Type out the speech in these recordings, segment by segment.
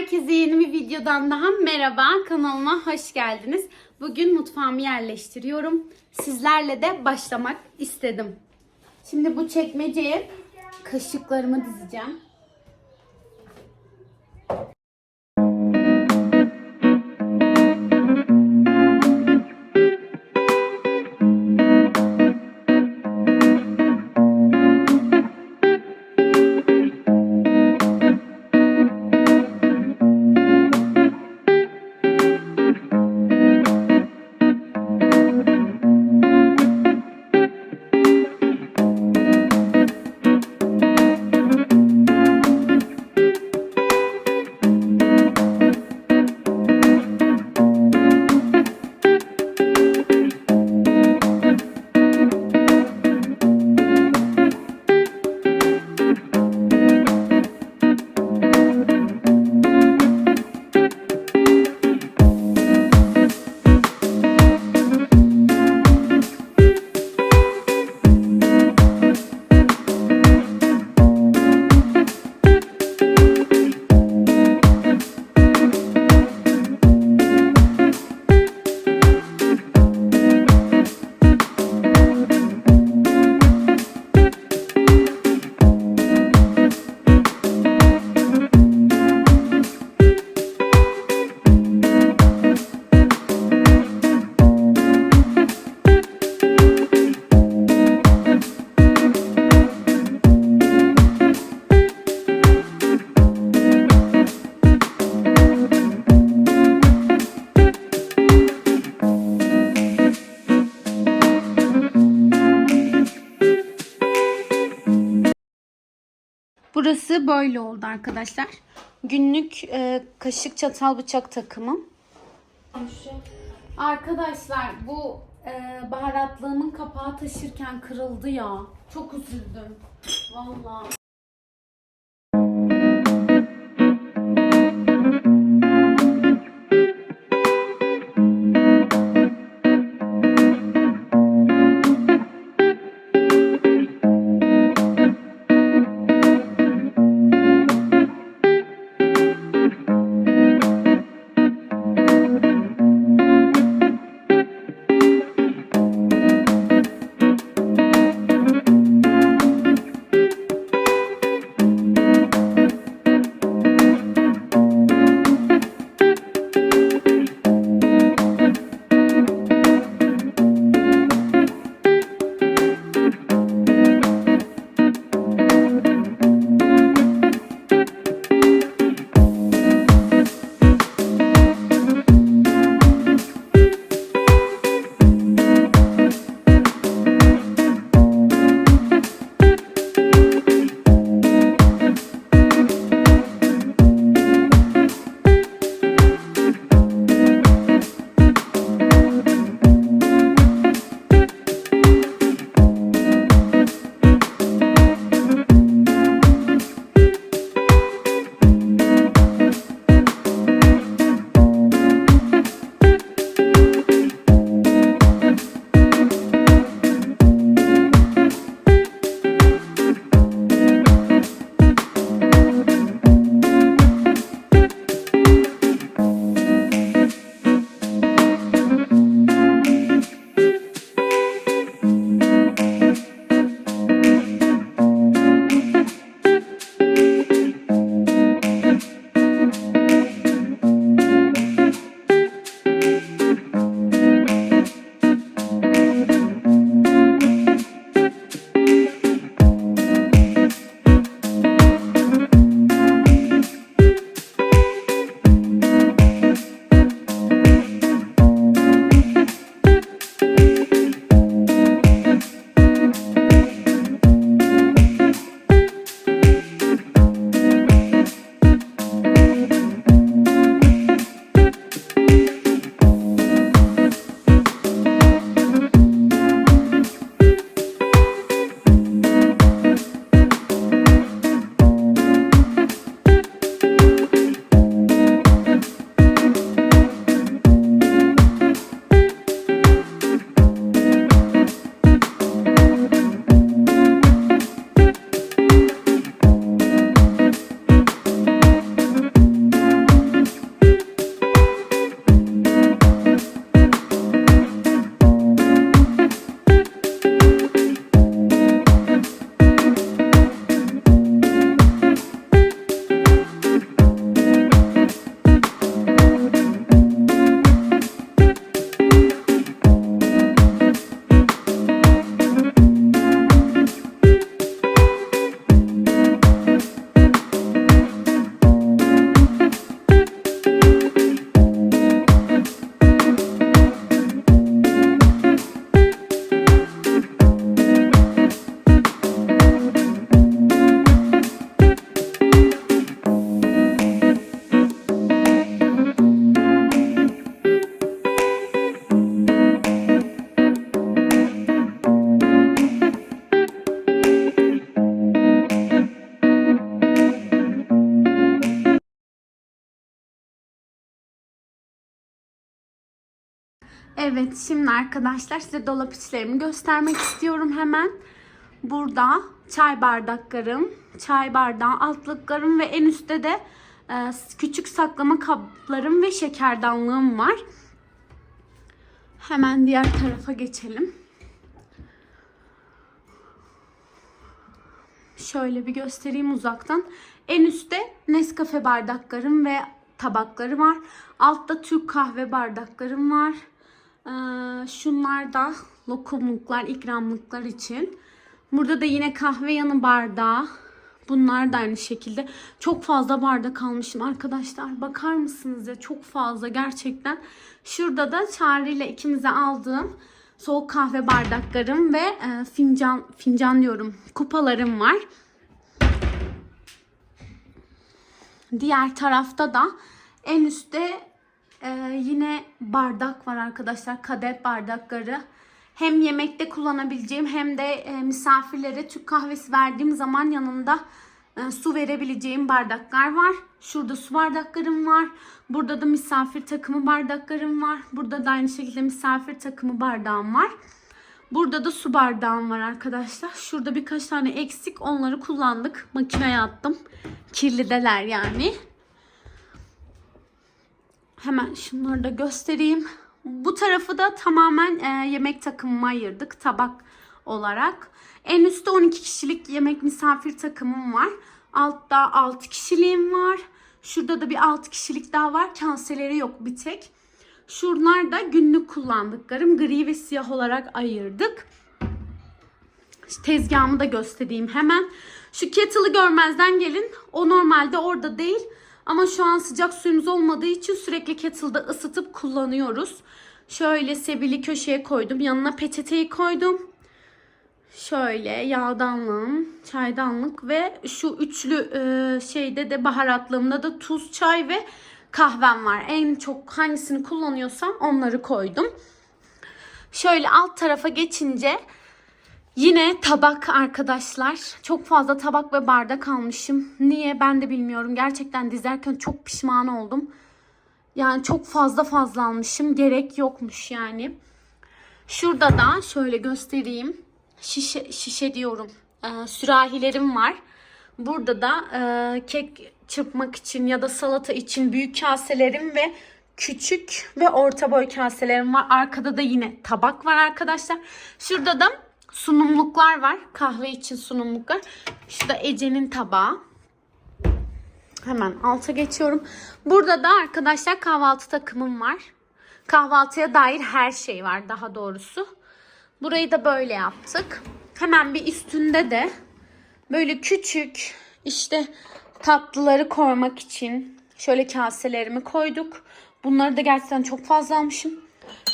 Herkese yeni bir videodan daha merhaba. Kanalıma hoş geldiniz. Bugün mutfağımı yerleştiriyorum. Sizlerle de başlamak istedim. Şimdi bu çekmeceye kaşıklarımı dizeceğim. Böyle oldu arkadaşlar. Günlük e, kaşık çatal bıçak takımım. Arkadaşlar bu e, baharatlığımın kapağı taşırken kırıldı ya. Çok üzüldüm. Vallahi. Evet şimdi arkadaşlar size dolap içlerimi göstermek istiyorum hemen. Burada çay bardaklarım, çay bardağı altlıklarım ve en üstte de e, küçük saklama kaplarım ve şekerdanlığım var. Hemen diğer tarafa geçelim. Şöyle bir göstereyim uzaktan. En üstte Nescafe bardaklarım ve tabakları var. Altta Türk kahve bardaklarım var. Ee, şunlar da lokumluklar, ikramlıklar için. Burada da yine kahve yanı bardağı. Bunlar da aynı şekilde. Çok fazla bardak almışım arkadaşlar. Bakar mısınız ya? Çok fazla gerçekten. Şurada da Çağrı ile ikimize aldığım soğuk kahve bardaklarım ve e, fincan fincan diyorum kupalarım var. Diğer tarafta da en üstte e, yine bardak var arkadaşlar. Kadeh bardakları. Hem yemekte kullanabileceğim hem de e, misafirlere Türk kahvesi verdiğim zaman yanında e, su verebileceğim bardaklar var. Şurada su bardaklarım var. Burada da misafir takımı bardaklarım var. Burada da aynı şekilde misafir takımı bardağım var. Burada da su bardağım var arkadaşlar. Şurada birkaç tane eksik. Onları kullandık. Makineye attım. Kirlideler yani. Hemen şunları da göstereyim. Bu tarafı da tamamen e, yemek takımıma ayırdık tabak olarak. En üstte 12 kişilik yemek misafir takımım var. Altta 6 kişiliğim var. Şurada da bir 6 kişilik daha var. Kaseleri yok bir tek. Şunlar da günlük kullandıklarım. Gri ve siyah olarak ayırdık. Tezgahımı da göstereyim hemen. Şu kettle'ı görmezden gelin. O normalde orada değil. Ama şu an sıcak suyumuz olmadığı için sürekli kettle'da ısıtıp kullanıyoruz. Şöyle sebili köşeye koydum. Yanına peçeteyi koydum. Şöyle yağdanlığım, çaydanlık ve şu üçlü e, şeyde de baharatlığımda da tuz, çay ve kahvem var. En çok hangisini kullanıyorsam onları koydum. Şöyle alt tarafa geçince Yine tabak arkadaşlar. Çok fazla tabak ve bardak almışım. Niye ben de bilmiyorum. Gerçekten dizerken çok pişman oldum. Yani çok fazla fazla almışım. Gerek yokmuş yani. Şurada da şöyle göstereyim. Şişe, şişe diyorum. Ee, sürahilerim var. Burada da e, kek çırpmak için ya da salata için büyük kaselerim ve küçük ve orta boy kaselerim var. Arkada da yine tabak var arkadaşlar. Şurada da sunumluklar var. Kahve için sunumluklar. Şurada Ece'nin tabağı. Hemen alta geçiyorum. Burada da arkadaşlar kahvaltı takımım var. Kahvaltıya dair her şey var daha doğrusu. Burayı da böyle yaptık. Hemen bir üstünde de böyle küçük işte tatlıları koymak için şöyle kaselerimi koyduk. Bunları da gerçekten çok fazla almışım.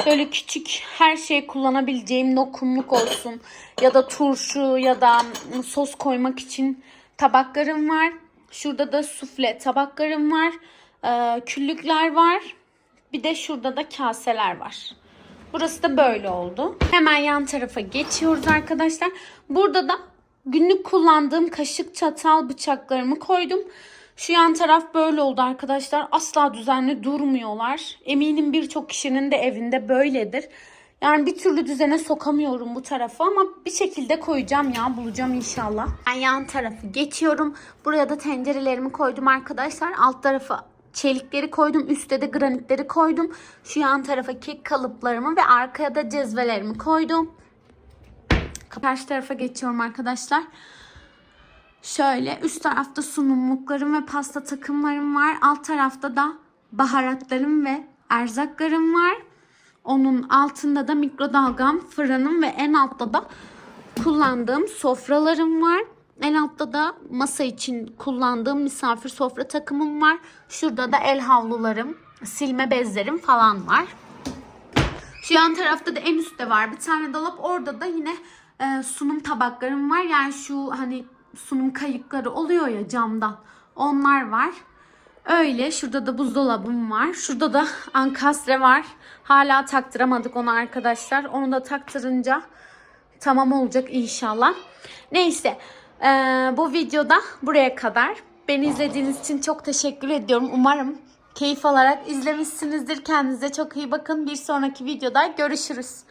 Şöyle küçük her şeyi kullanabileceğim lokumluk olsun ya da turşu ya da sos koymak için tabaklarım var. Şurada da sufle tabaklarım var. Küllükler var. Bir de şurada da kaseler var. Burası da böyle oldu. Hemen yan tarafa geçiyoruz arkadaşlar. Burada da günlük kullandığım kaşık, çatal, bıçaklarımı koydum. Şu yan taraf böyle oldu arkadaşlar. Asla düzenli durmuyorlar. Eminim birçok kişinin de evinde böyledir. Yani bir türlü düzene sokamıyorum bu tarafı ama bir şekilde koyacağım ya bulacağım inşallah. Ben yan tarafı geçiyorum. Buraya da tencerelerimi koydum arkadaşlar. Alt tarafı çelikleri koydum. Üstte de granitleri koydum. Şu yan tarafa kek kalıplarımı ve arkaya da cezvelerimi koydum. Karşı tarafa geçiyorum arkadaşlar. Şöyle üst tarafta sunumluklarım ve pasta takımlarım var. Alt tarafta da baharatlarım ve erzaklarım var. Onun altında da mikrodalgam, fırınım ve en altta da kullandığım sofralarım var. En altta da masa için kullandığım misafir sofra takımım var. Şurada da el havlularım, silme bezlerim falan var. Şu yan tarafta da en üstte var bir tane dolap. Orada da yine e, sunum tabaklarım var. Yani şu hani sunum kayıkları oluyor ya camdan. Onlar var. Öyle. Şurada da buzdolabım var. Şurada da ankastre var. Hala taktıramadık onu arkadaşlar. Onu da taktırınca tamam olacak inşallah. Neyse. Ee, bu videoda buraya kadar. Beni izlediğiniz için çok teşekkür ediyorum. Umarım keyif alarak izlemişsinizdir. Kendinize çok iyi bakın. Bir sonraki videoda görüşürüz.